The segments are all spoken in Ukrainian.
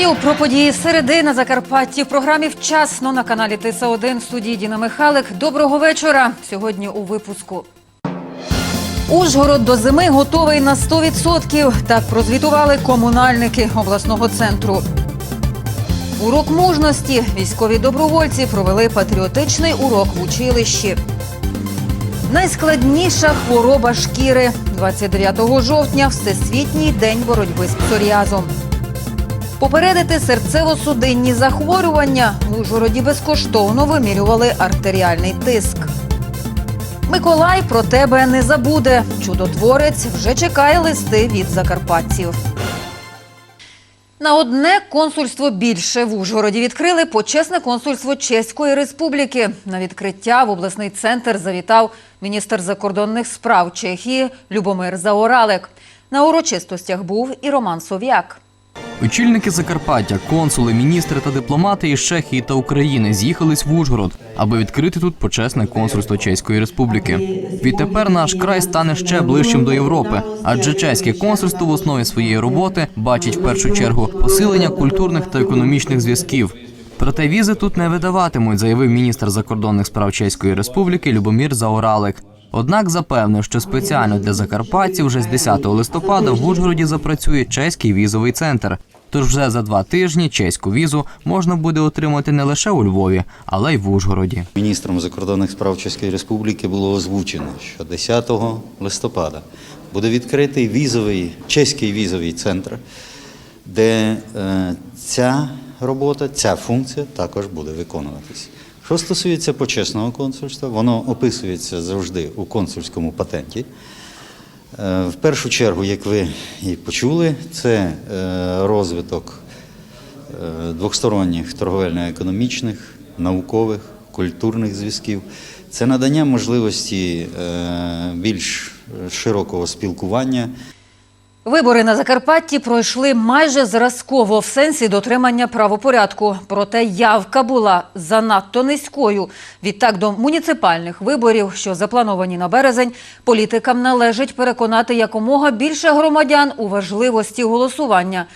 Вітаю про події середи на Закарпатті в програмі Вчасно на каналі Тиса 1 студії Діна Михалик. Доброго вечора. Сьогодні у випуску. Ужгород до зими готовий на 100%. Так прозвітували комунальники обласного центру. Урок мужності. Військові добровольці провели патріотичний урок в училищі. Найскладніша хвороба шкіри. 29 жовтня Всесвітній день боротьби з псоріазом. Попередити серцево-судинні захворювання в Ужгороді безкоштовно вимірювали артеріальний тиск. Миколай про тебе не забуде. Чудотворець вже чекає листи від закарпатців. На одне консульство більше в Ужгороді відкрили почесне консульство Чеської Республіки. На відкриття в обласний центр завітав міністр закордонних справ Чехії Любомир Заоралек. На урочистостях був і Роман Сов'як. Очільники Закарпаття, консули, міністри та дипломати із Чехії та України з'їхались в Ужгород, аби відкрити тут почесне консульство Чеської Республіки. Відтепер наш край стане ще ближчим до Європи, адже чеське консульство в основі своєї роботи бачить в першу чергу посилення культурних та економічних зв'язків. Проте візи тут не видаватимуть, заявив міністр закордонних справ Чеської Республіки Любомір Заоралик. Однак запевнив, що спеціально для закарпатців вже з 10 листопада в Ужгороді запрацює чеський візовий центр. Тож вже за два тижні чеську візу можна буде отримати не лише у Львові, але й в Ужгороді. Міністром закордонних справ Чеської Республіки було озвучено, що 10 листопада буде відкритий візовий чеський візовий центр, де е, ця робота, ця функція також буде виконуватися. Що стосується почесного консульства, воно описується завжди у консульському патенті. Е, В першу чергу, як ви і почули, це е, розвиток е, двосторонніх торговельно-економічних, наукових, культурних зв'язків. Це надання можливості більш широкого спілкування. Вибори на Закарпатті пройшли майже зразково в сенсі дотримання правопорядку. Проте явка була занадто низькою. Відтак до муніципальних виборів, що заплановані на березень, політикам належить переконати якомога більше громадян у важливості голосування.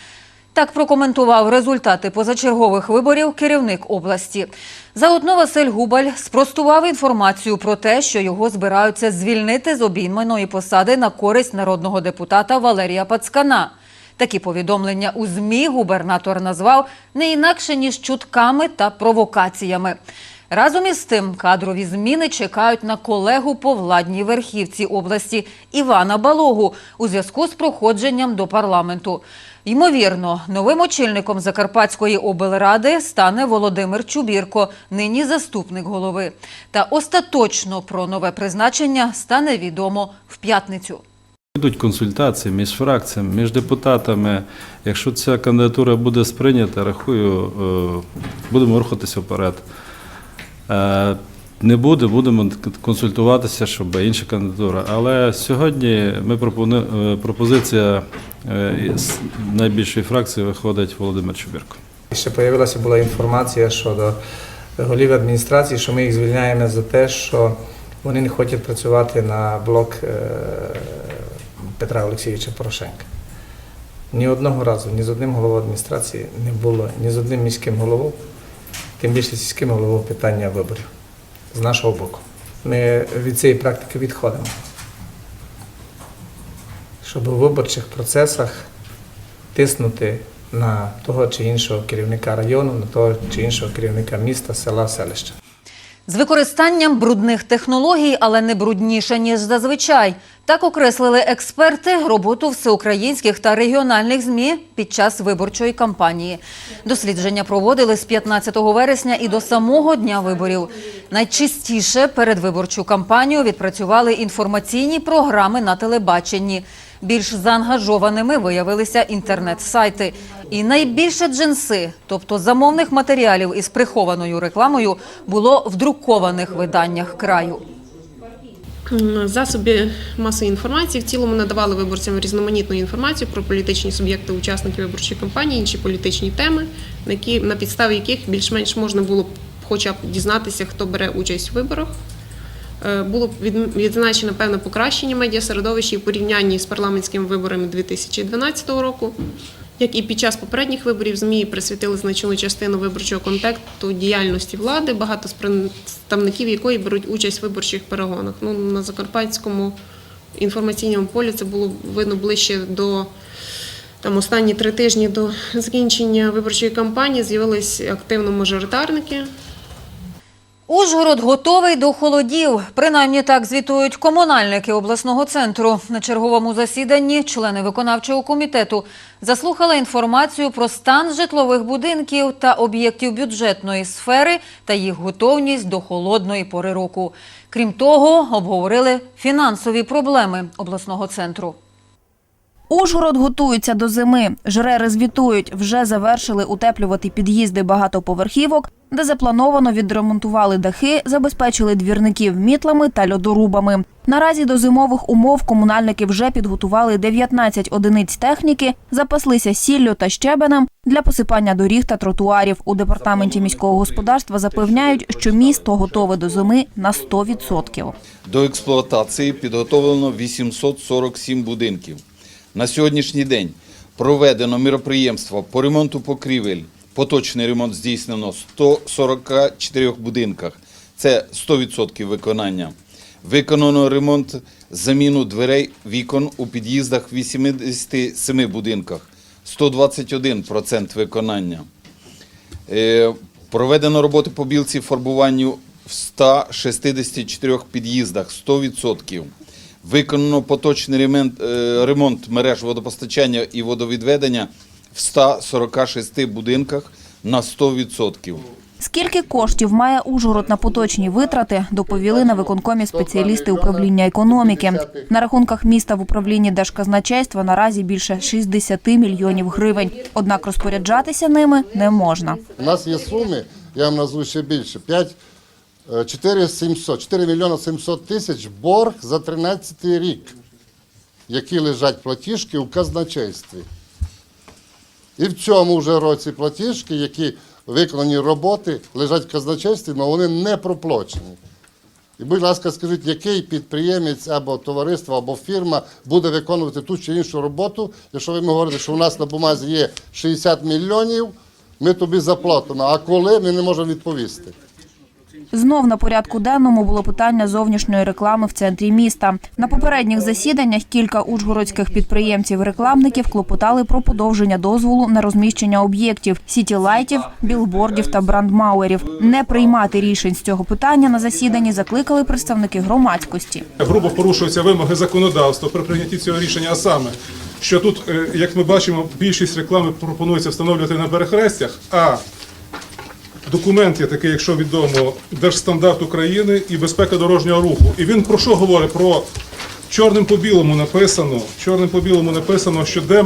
Так прокоментував результати позачергових виборів керівник області. Заодно Василь Губаль спростував інформацію про те, що його збираються звільнити з обійменої посади на користь народного депутата Валерія Пацкана. Такі повідомлення у ЗМІ губернатор назвав не інакше ніж чутками та провокаціями. Разом із тим, кадрові зміни чекають на колегу по владній верхівці області Івана Балогу у зв'язку з проходженням до парламенту. Ймовірно, новим очільником Закарпатської облради стане Володимир Чубірко, нині заступник голови. Та остаточно про нове призначення стане відомо в п'ятницю. Йдуть консультації між фракціями, між депутатами. Якщо ця кандидатура буде сприйнята, рахую, е, будемо рухатися вперед. Е, Не буде, будемо консультуватися, щоб інша кандидатура. Але сьогодні ми пропону- е, пропозиція е, з найбільшої фракції виходить Володимир Чубірко. Ще з'явилася була інформація щодо голів адміністрації, що ми їх звільняємо за те, що вони не хочуть працювати на блок Петра Олексійовича Порошенка. Ні одного разу, ні з одним головою адміністрації не було, ні з одним міським головою, тим більше сільським головою питання виборів з нашого боку. Ми від цієї практики відходимо. Щоб у виборчих процесах тиснути на того чи іншого керівника району, на того чи іншого керівника міста, села, селища. З використанням брудних технологій, але не брудніше, ніж зазвичай. Так окреслили експерти роботу всеукраїнських та регіональних ЗМІ під час виборчої кампанії. Дослідження проводили з 15 вересня і до самого дня виборів. Найчастіше перед виборчу кампанію відпрацювали інформаційні програми на телебаченні. Більш заангажованими виявилися інтернет-сайти. І найбільше джинси, тобто замовних матеріалів із прихованою рекламою, було в друкованих виданнях краю. Засоби масової інформації в цілому надавали виборцям різноманітну інформацію про політичні суб'єкти, учасників виборчої кампанії, інші політичні теми, на підставі яких більш-менш можна було б хоча б дізнатися, хто бере участь у виборах. Е, Було від- відзначено певне покращення медіасередовища і в порівнянні з парламентськими виборами 2012 року. Як і під час попередніх виборів, ЗМІ присвятили значну частину виборчого контакту діяльності влади, багато з представників якої беруть участь в виборчих перегонах. Ну, на Закарпатському інформаційному полі це було видно ближче до там, останні три тижні до закінчення виборчої кампанії. З'явились активно мажоритарники. Ужгород готовий до холодів. Принаймні так звітують комунальники обласного центру. На черговому засіданні члени виконавчого комітету заслухали інформацію про стан житлових будинків та об'єктів бюджетної сфери та їх готовність до холодної пори року. Крім того, обговорили фінансові проблеми обласного центру. Ужгород готується до зими. Жрери звітують, вже завершили утеплювати під'їзди багатоповерхівок, де заплановано відремонтували дахи, забезпечили двірників мітлами та льодорубами. Наразі до зимових умов комунальники вже підготували 19 одиниць техніки, запаслися сіллю та щебенем для посипання доріг та тротуарів. У департаменті міського господарства запевняють, що місто готове до зими на 100%. До експлуатації підготовлено 847 будинків. На сьогоднішній день проведено міроприємства по ремонту покрівель. Поточний ремонт здійснено в 144 будинках. Це 100% виконання. Виконано ремонт заміну дверей вікон у під'їздах в 87 будинках. 121% виконання. Е, Проведено роботи по білці фарбуванню в 164 під'їздах 100%. Виконано поточний е, ремонт мереж водопостачання і водовідведення в 146 будинках на 100%. Скільки коштів має Ужгород на поточні витрати, доповіли на виконкомі спеціалісти управління економіки. На рахунках міста в управлінні Держказначейства наразі більше 60 мільйонів гривень. Однак розпоряджатися ними не можна. У нас є суми, я вам назву ще більше, 5, 4 700, 4 мільйони 700 тисяч борг за 13 рік, які лежать платіжки у казначействі. І в цьому вже році платіжки, які виконані роботи, лежать в казначействі, але вони не проплачені. І, будь ласка, скажіть, який підприємець або товариство, або фірма буде виконувати ту чи іншу роботу, якщо ви говорите, що у нас на бумазі є 60 мільйонів, ми тобі заплатимо. А коли ми не можемо відповісти? Знов на порядку денному було питання зовнішньої реклами в центрі міста. На попередніх засіданнях кілька ужгородських підприємців-рекламників клопотали про подовження дозволу на розміщення об'єктів сітілайтів, білбордів та брандмауерів. Не приймати рішень з цього питання на засіданні закликали представники громадськості. грубо порушуються вимоги законодавства при прийнятті цього рішення, а саме, що тут, е, як ми бачимо, більшість реклами пропонується встановлювати на перехрестях, а документ є такий, якщо відомо, Держстандарт України і безпека дорожнього руху. І він про що говорить? Про чорним по білому написано, чорним по білому написано, що де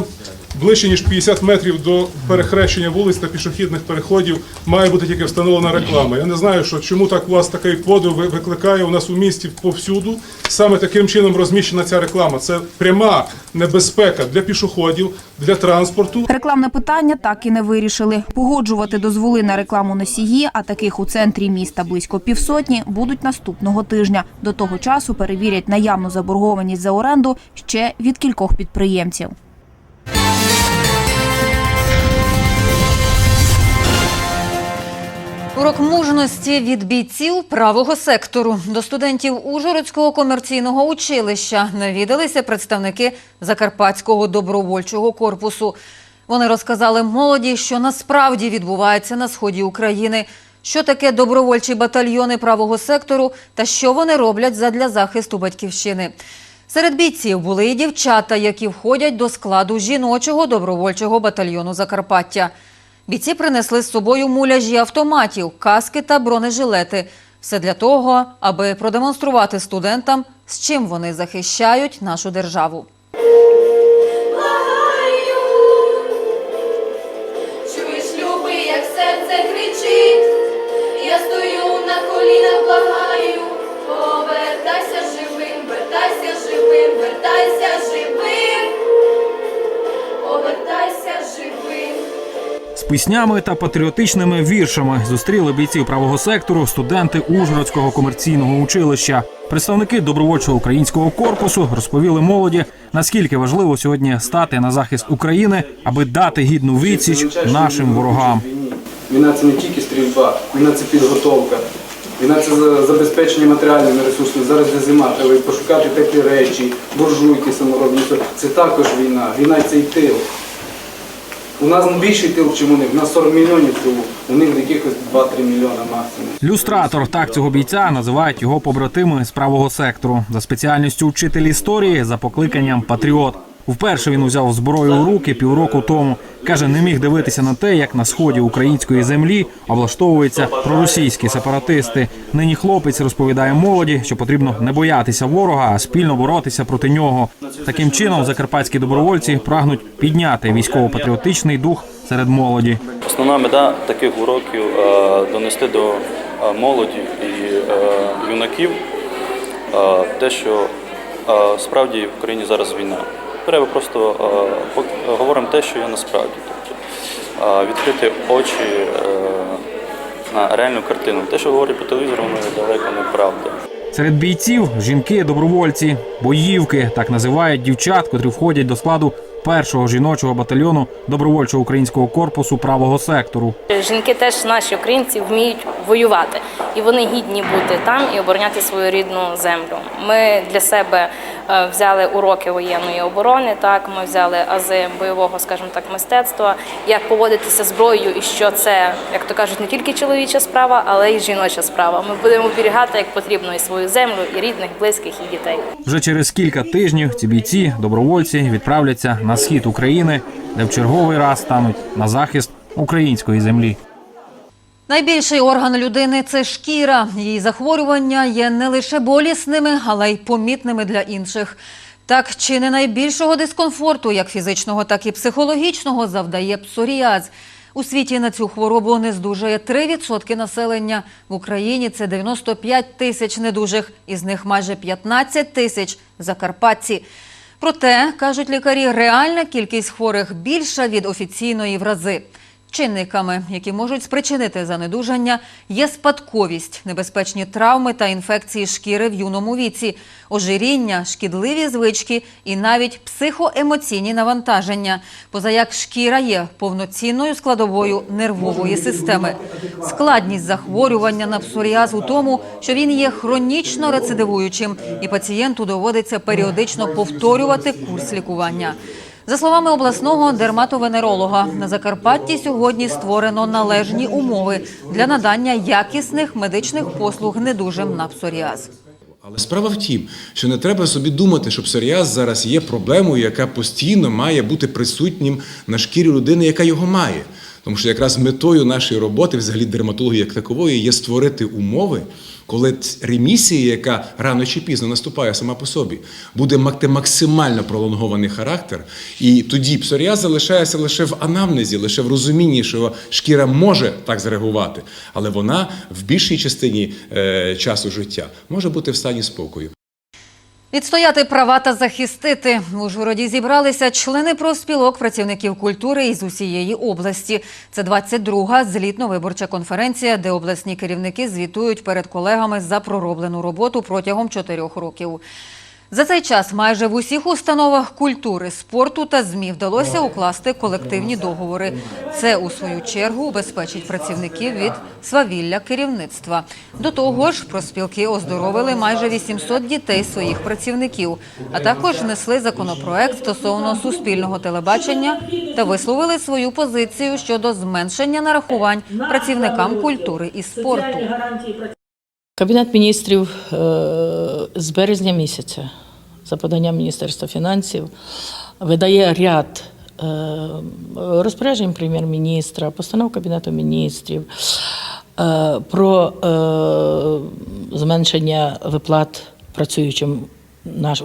ближче ніж 50 метрів до перехрещення вулиць та пішохідних переходів має бути тільки встановлена реклама. Я не знаю, що чому так у вас такий подив викликає у нас у місті повсюду. Саме таким чином розміщена ця реклама. Це пряма небезпека для пішоходів, для транспорту. Рекламне питання так і не вирішили. Погоджувати дозволи на рекламу носії, а таких у центрі міста близько півсотні, будуть наступного тижня. До того часу перевірять наявну заборгованість за оренду ще від кількох підприємців. Урок мужності від бійців правого сектору до студентів Ужгородського комерційного училища навідалися представники Закарпатського добровольчого корпусу. Вони розказали молоді, що насправді відбувається на сході України, що таке добровольчі батальйони правого сектору та що вони роблять задля захисту батьківщини. Серед бійців були і дівчата, які входять до складу жіночого добровольчого батальйону Закарпаття. Бійці принесли з собою муляжі автоматів, каски та бронежилети. Все для того, аби продемонструвати студентам, з чим вони захищають нашу державу. Піснями та патріотичними віршами зустріли бійців правого сектору студенти Ужгородського комерційного училища. Представники добровольчого українського корпусу розповіли молоді, наскільки важливо сьогодні стати на захист України, аби дати гідну відсіч нашим ворогам. Війна це не тільки стрільба, війна це підготовка. Війна це забезпечення матеріальними ресурсами. Зараз де зима, треба пошукати теплі речі, буржуйки саморобні. Це також війна. Війна це і тил. У нас більший тил, ніж у них. У нас 40 мільйонів тилу, у них якихось 2-3 мільйона максимум. Люстратор так цього бійця називають його побратими з правого сектору за спеціальністю вчитель історії за покликанням патріот. Вперше він узяв зброю у руки півроку тому. каже, не міг дивитися на те, як на сході української землі облаштовуються проросійські сепаратисти. Нині хлопець розповідає молоді, що потрібно не боятися ворога, а спільно боротися проти нього. Таким чином, закарпатські добровольці прагнуть підняти військово-патріотичний дух серед молоді. Основна мета таких уроків е, донести до е, молоді і е, юнаків те, що справді в Україні зараз війна. Треба просто е, говоримо те, що є насправді. Тобто е, відкрити очі е, на реальну картину. Те, що говорять по телевізору, воно далеко не правда. Серед бійців жінки, добровольці, боївки так називають дівчат, котрі входять до складу першого жіночого батальйону добровольчого українського корпусу правого сектору. Жінки теж наші українці вміють воювати, і вони гідні бути там і обороняти свою рідну землю. Ми для себе е, взяли уроки воєнної оборони. Так, ми взяли ази бойового, скажімо так, мистецтва, як поводитися зброєю, і що це, як то кажуть, не тільки чоловіча справа, але й жіноча справа. Ми будемо оберігати як потрібно і свою землю, і рідних, близьких, і дітей. Вже через кілька тижнів ці бійці, добровольці, відправляться на схід України, де в черговий раз стануть на захист української землі. Найбільший орган людини це шкіра. Її захворювання є не лише болісними, але й помітними для інших. Так, чи не найбільшого дискомфорту, як фізичного, так і психологічного, завдає псоріаз. У світі на цю хворобу не здужує 3% населення. В Україні це 95 тисяч недужих, із них майже 15 тисяч – закарпатці. Проте, кажуть лікарі, реальна кількість хворих більша від офіційної в рази. Чинниками, які можуть спричинити занедужання, є спадковість, небезпечні травми та інфекції шкіри в юному віці, ожиріння, шкідливі звички і навіть психоемоційні навантаження. Позаяк шкіра є повноцінною складовою нервової системи. Складність захворювання на псоріаз у тому, що він є хронічно рецидивуючим, і пацієнту доводиться періодично повторювати курс лікування. За словами обласного дерматовенеролога, на Закарпатті сьогодні створено належні умови для надання якісних медичних послуг недужим на псоріаз. Але справа в тім, що не треба собі думати, що псоріаз зараз є проблемою, яка постійно має бути присутнім на шкірі людини, яка його має. Тому що якраз метою нашої роботи, взагалі дерматології як такової, є створити умови, коли ремісія, яка рано чи пізно наступає сама по собі, буде мати максимально пролонгований характер, і тоді псоріаз залишається лише в анамнезі, лише в розумінні, що шкіра може так зреагувати, але вона в більшій частині е, часу життя може бути в стані спокою. Відстояти права та захистити в Ужгороді зібралися члени профспілок працівників культури із усієї області. Це 22-га злітно-виборча конференція, де обласні керівники звітують перед колегами за пророблену роботу протягом чотирьох років. За цей час майже в усіх установах культури, спорту та ЗМІ вдалося укласти колективні договори. Це, у свою чергу, убезпечить працівників від свавілля керівництва. До того ж, проспілки оздоровили майже 800 дітей своїх працівників, а також внесли законопроект стосовно суспільного телебачення та висловили свою позицію щодо зменшення нарахувань працівникам культури і спорту. Кабінет міністрів е, з березня місяця за поданням Міністерства фінансів видає ряд е, розпоряджень прем'єр-міністра, постанов Кабінету міністрів е, про зменшення виплат працюючим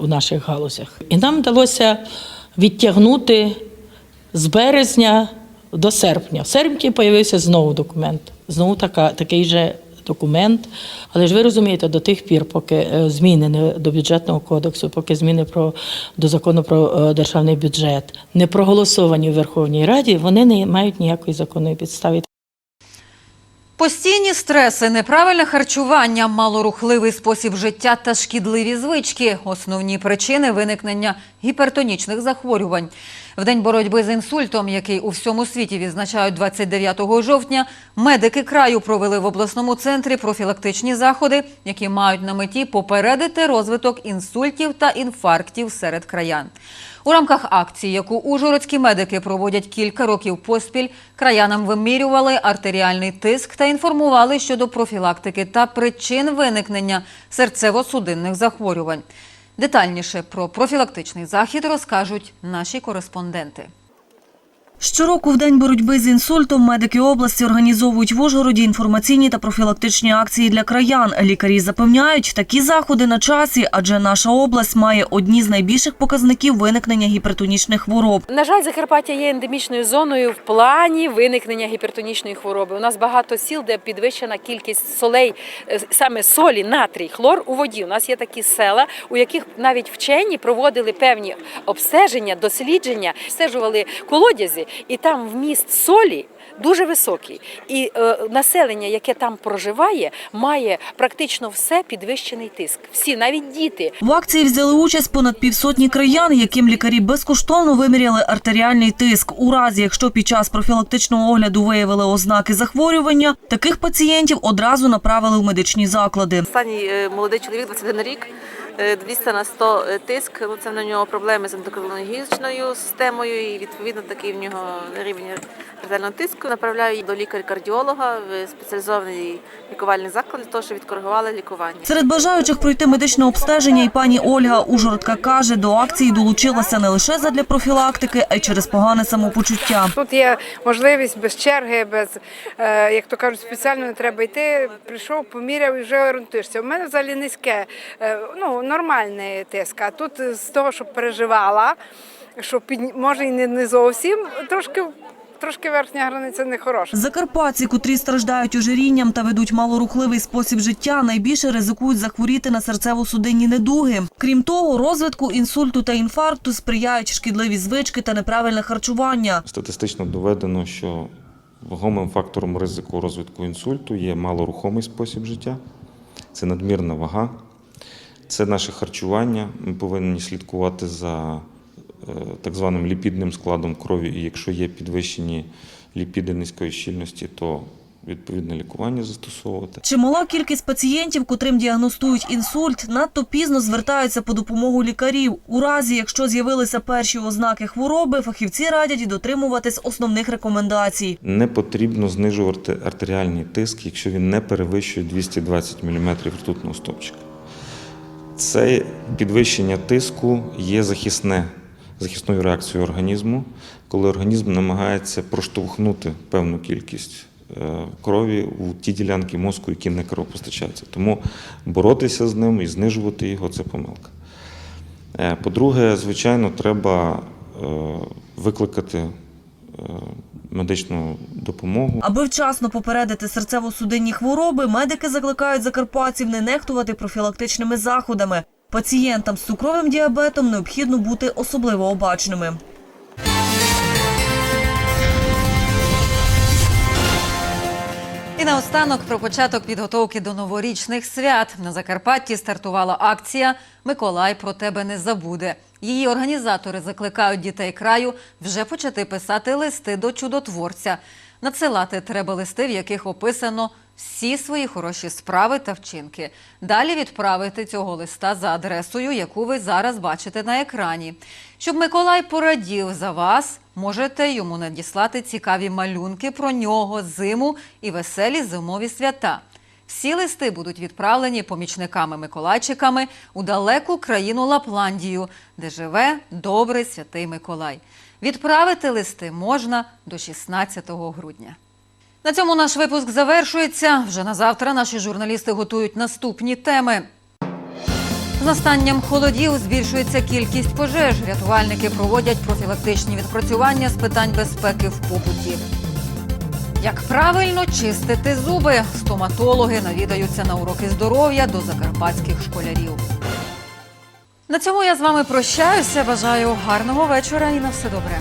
у наших галузях. І нам вдалося відтягнути з березня до серпня. В серпні з'явився знову документ, знову така, такий же документ. Але ж ви розумієте, до тих пір, поки е, зміни не до бюджетного кодексу, поки зміни про до закону про е, державний бюджет не проголосовані в Верховній Раді, вони не мають ніякої законної підстави. Постійні стреси, неправильне харчування, малорухливий спосіб життя та шкідливі звички – основні причини виникнення гіпертонічних захворювань. В день боротьби з інсультом, який у всьому світі відзначають 29 жовтня, медики краю провели в обласному центрі профілактичні заходи, які мають на меті попередити розвиток інсультів та інфарктів серед краян. У рамках акції, яку ужгородські медики проводять кілька років поспіль, краянам вимірювали артеріальний тиск та інформували щодо профілактики та причин виникнення серцево-судинних захворювань. Детальніше про профілактичний захід розкажуть наші кореспонденти. Щороку в день боротьби з інсультом медики області організовують в Ужгороді інформаційні та профілактичні акції для краян. Лікарі запевняють, такі заходи на часі, адже наша область має одні з найбільших показників виникнення гіпертонічних хвороб. На жаль, Закарпаття є ендемічною зоною в плані виникнення гіпертонічної хвороби. У нас багато сіл, де підвищена кількість солей, е, саме солі, натрій, хлор у воді. У нас є такі села, у яких навіть вчені проводили певні обстеження, дослідження, обстежували колодязі, і там вміст солі. Дуже високий, і е, населення, яке там проживає, має практично все підвищений тиск. Всі, навіть діти. В акції взяли участь понад півсотні краян, яким лікарі безкоштовно виміряли артеріальний тиск. У разі, якщо під час профілактичного огляду виявили ознаки захворювання, таких пацієнтів одразу направили в медичні заклади. Останній е, молодий чоловік, 21 рік, 200 на 100 тиск. Ну, це на нього проблеми з ендокринологічною системою, і відповідно такий в нього рівень артеріального тиску. Направляю до лікаря-кардіолога в спеціалізований лікувальний заклад для того, щоб відкоригували лікування. Серед бажаючих пройти медичне обстеження і пані Ольга Ужгородка каже, до акції долучилася не лише задля профілактики, а й через погане самопочуття. Тут є можливість без черги, без е, як то кажуть, спеціально не треба йти. Прийшов, поміряв і вже орієнтуєшся. У мене взагалі низьке, е, ну нормальний тиск. А тут з того, що переживала, що під може і не, не зовсім трошки. Трошки верхня границя не хороша. Закарпатці, котрі страждають ожирінням та ведуть малорухливий спосіб життя, найбільше ризикують захворіти на серцево-судинні недуги. Крім того, розвитку інсульту та інфаркту сприяють шкідливі звички та неправильне харчування. Статистично доведено, що вагомим фактором ризику розвитку інсульту є малорухомий спосіб життя, це надмірна вага, це наше харчування. Ми повинні слідкувати за е, так званим ліпідним складом крові, і якщо є підвищені ліпіди низької щільності, то відповідне лікування застосовувати. Чимала кількість пацієнтів, котрим діагностують інсульт, надто пізно звертаються по допомогу лікарів. У разі, якщо з'явилися перші ознаки хвороби, фахівці радять дотримуватись основних рекомендацій. Не потрібно знижувати артеріальний тиск, якщо він не перевищує 220 мм ртутного стопчика. Це підвищення тиску є захисне, захисною реакцією організму, коли організм намагається проштовхнути певну кількість е, крові у ті ділянки мозку, які не кровопостачаються. Тому боротися з ним і знижувати його це помилка. Е, По-друге, звичайно, треба е, викликати медичну допомогу. Аби вчасно попередити серцево-судинні хвороби, медики закликають закарпатців не нехтувати профілактичними заходами. Пацієнтам з цукровим діабетом необхідно бути особливо обачними. І наостанок про початок підготовки до новорічних свят на Закарпатті стартувала акція Миколай про тебе не забуде. Її організатори закликають дітей краю вже почати писати листи до чудотворця. Надсилати треба листи, в яких описано всі свої хороші справи та вчинки. Далі відправити цього листа за адресою, яку ви зараз бачите на екрані. Щоб Миколай порадів за вас, можете йому надіслати цікаві малюнки про нього, зиму і веселі зимові свята. Всі листи будуть відправлені помічниками-миколайчиками у далеку країну Лапландію, де живе добрий святий Миколай. Відправити листи можна до 16 грудня. На цьому наш випуск завершується. Вже на завтра наші журналісти готують наступні теми. З настанням холодів збільшується кількість пожеж. Рятувальники проводять профілактичні відпрацювання з питань безпеки в побуті. Як правильно чистити зуби? Стоматологи навідаються на уроки здоров'я до закарпатських школярів. На цьому я з вами прощаюся. Бажаю гарного вечора і на все добре.